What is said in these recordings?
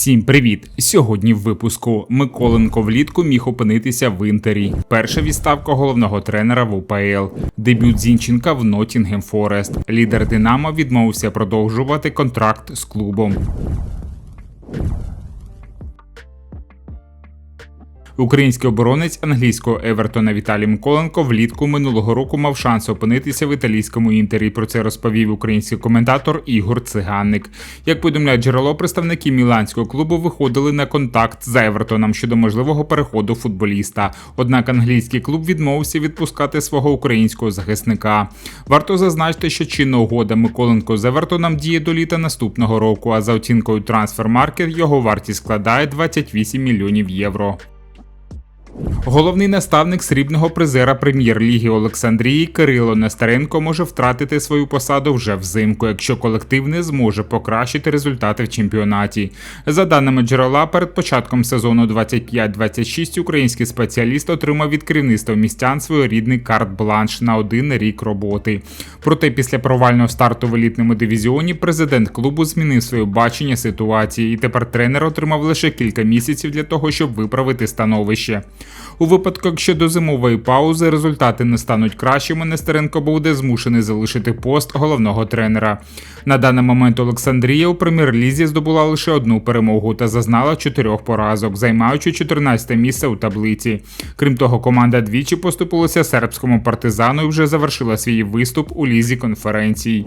Всім привіт! Сьогодні в випуску Миколенко влітку міг опинитися в інтері. Перша відставка головного тренера в УПЛ. Дебют Зінченка в Ноттінгем Форест. Лідер Динамо відмовився продовжувати контракт з клубом. Український оборонець англійського Евертона Віталій Миколенко влітку минулого року мав шанс опинитися в італійському інтері. Про це розповів український коментатор Ігор Циганник. Як повідомляє джерело, представники міланського клубу виходили на контакт з Евертоном щодо можливого переходу футболіста. Однак англійський клуб відмовився відпускати свого українського захисника. Варто зазначити, що чинна угода Миколенко з Евертоном діє до літа наступного року. А за оцінкою Трансфермаркет його вартість складає 28 мільйонів євро. Головний наставник срібного призера прем'єр-ліги Олександрії Кирило Нестеренко може втратити свою посаду вже взимку, якщо колектив не зможе покращити результати в чемпіонаті. За даними джерела, перед початком сезону 25-26 український спеціаліст отримав від керівництва містян своєрідний карт-бланш на один рік роботи. Проте після провального старту в елітному дивізіоні президент клубу змінив своє бачення ситуації, і тепер тренер отримав лише кілька місяців для того, щоб виправити становище. У випадку, якщо до зимової паузи результати не стануть кращими, Нестеренко буде змушений залишити пост головного тренера. На даний момент Олександрія у прем'єр-лізі здобула лише одну перемогу та зазнала чотирьох поразок, займаючи 14 місце у таблиці. Крім того, команда двічі поступилася сербському партизану і вже завершила свій виступ у лізі конференцій.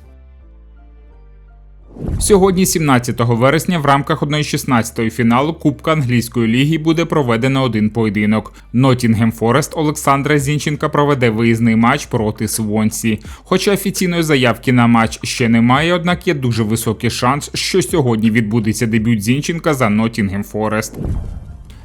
Сьогодні, 17 вересня, в рамках 1-16 фіналу Кубка англійської ліги буде проведено один поєдинок. Ноттінгем Форест Олександра Зінченка проведе виїзний матч проти Свонсі. Хоча офіційної заявки на матч ще немає, однак є дуже високий шанс, що сьогодні відбудеться дебют Зінченка за Ноттінгем Форест.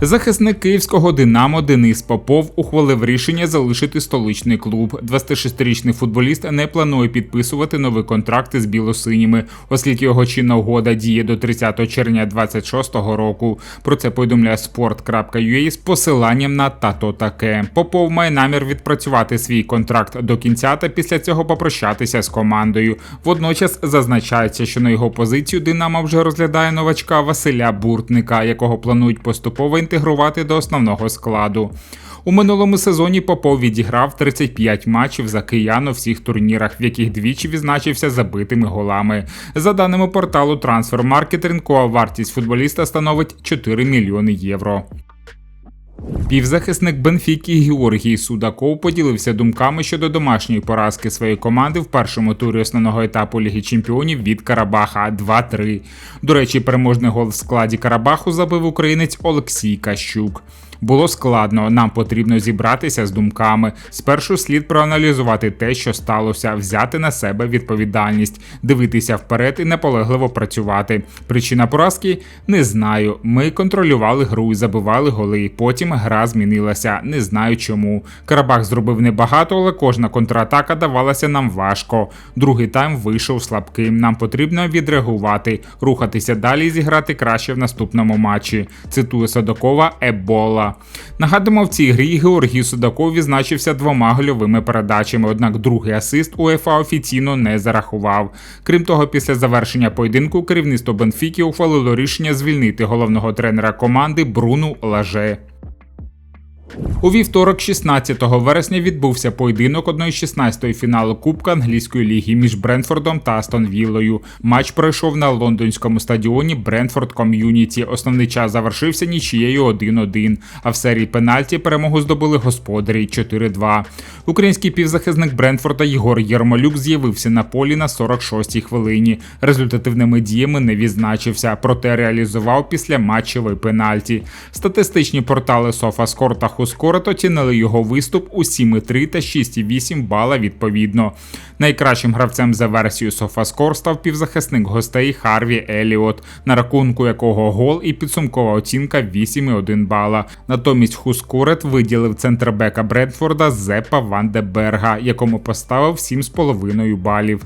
Захисник київського Динамо Денис Попов ухвалив рішення залишити столичний клуб. 26-річний футболіст не планує підписувати нові контракти з білосиніми, оскільки його чинна угода діє до 30 червня 26-го року. Про це повідомляє sport.ua з посиланням на тато таке. Попов має намір відпрацювати свій контракт до кінця та після цього попрощатися з командою. Водночас зазначається, що на його позицію Динамо вже розглядає новачка Василя Буртника, якого планують поступово інтегрувати до основного складу. У минулому сезоні Попов відіграв 35 матчів за киян у всіх турнірах, в яких двічі відзначився забитими голами. За даними порталу Transfermarkt, ринкова вартість футболіста становить 4 мільйони євро. Півзахисник Бенфіки Георгій Судаков поділився думками щодо домашньої поразки своєї команди в першому турі основного етапу Ліги Чемпіонів від Карабаха 2-3. До речі, переможний гол в складі Карабаху забив українець Олексій Кащук. Було складно, нам потрібно зібратися з думками. Спершу слід проаналізувати те, що сталося, взяти на себе відповідальність, дивитися вперед і наполегливо працювати. Причина поразки не знаю. Ми контролювали гру забивали голи. Потім гра змінилася. Не знаю чому. Карабах зробив небагато, але кожна контратака давалася нам важко. Другий тайм вийшов слабким. Нам потрібно відреагувати, рухатися далі і зіграти краще в наступному матчі. Цитує Садокова Ебола. Нагадуємо, в цій грі Георгій Судаков відзначився двома гольовими передачами, однак другий асист УЕФА офіційно не зарахував. Крім того, після завершення поєдинку керівництво Бенфіки ухвалило рішення звільнити головного тренера команди Бруну Лаже. У вівторок, 16 вересня, відбувся поєдинок 1-16 фіналу Кубка англійської ліги між Брентфордом та Астон Віллою. Матч пройшов на лондонському стадіоні Брентфорд Ком'юніті. Основний час завершився нічією 1-1, А в серії пенальті перемогу здобули господарі 4-2. Український півзахисник Брентфорда Єгор Єрмолюк з'явився на полі на 46-й хвилині. Результативними діями не відзначився, проте реалізував після матчевий пенальті. Статистичні портали SofaScore та Хускорет оцінили його виступ у 7,3 та 6,8 бала відповідно. Найкращим гравцем за версією SofaScore став півзахисник гостей Харві Еліот, на рахунку якого гол і підсумкова оцінка 8,1 бала. Натомість Хускорет виділив центрбека Бредфорда Зепа Ван де Берга, якому поставив 7,5 балів.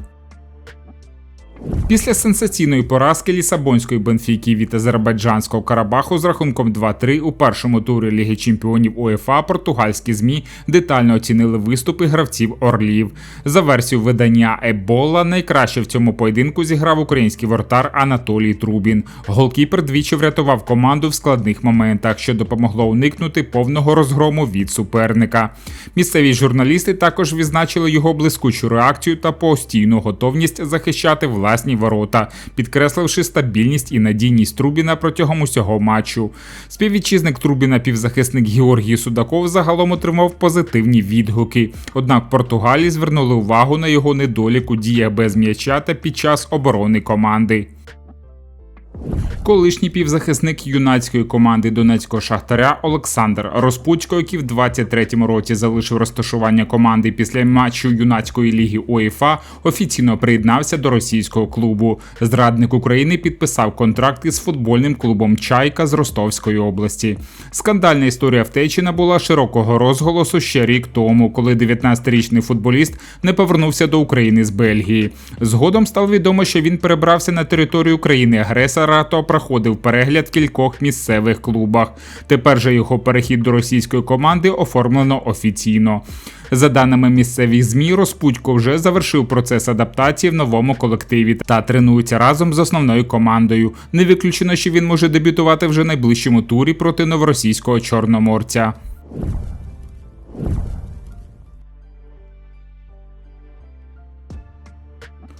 Після сенсаційної поразки Лісабонської Бенфіки від азербайджанського Карабаху з рахунком 2-3 у першому турі Ліги Чемпіонів УЄФА португальські змі детально оцінили виступи гравців Орлів. За версією видання Ебола найкраще в цьому поєдинку зіграв український вортар Анатолій Трубін. Голкіпер двічі врятував команду в складних моментах, що допомогло уникнути повного розгрому від суперника. Місцеві журналісти також відзначили його блискучу реакцію та постійну готовність захищати власні ворота, підкресливши стабільність і надійність Трубіна протягом усього матчу. Співвітчизник Трубіна, півзахисник Георгій Судаков, загалом отримав позитивні відгуки. Однак Португалії звернули увагу на його недолік у діях без м'яча та під час оборони команди. Колишній півзахисник юнацької команди Донецького шахтаря Олександр Розпучко, який в 23-му році залишив розташування команди після матчу юнацької ліги УЄФА, офіційно приєднався до російського клубу. Зрадник України підписав контракт із футбольним клубом Чайка з Ростовської області. Скандальна історія втечі набула широкого розголосу ще рік тому, коли 19-річний футболіст не повернувся до України з Бельгії. Згодом стало відомо, що він перебрався на територію країни агресора та проходив перегляд в кількох місцевих клубах. Тепер же його перехід до російської команди оформлено офіційно. За даними місцевих змі, Розпудько вже завершив процес адаптації в новому колективі та тренується разом з основною командою. Не виключено, що він може дебютувати вже найближчому турі проти новоросійського чорноморця.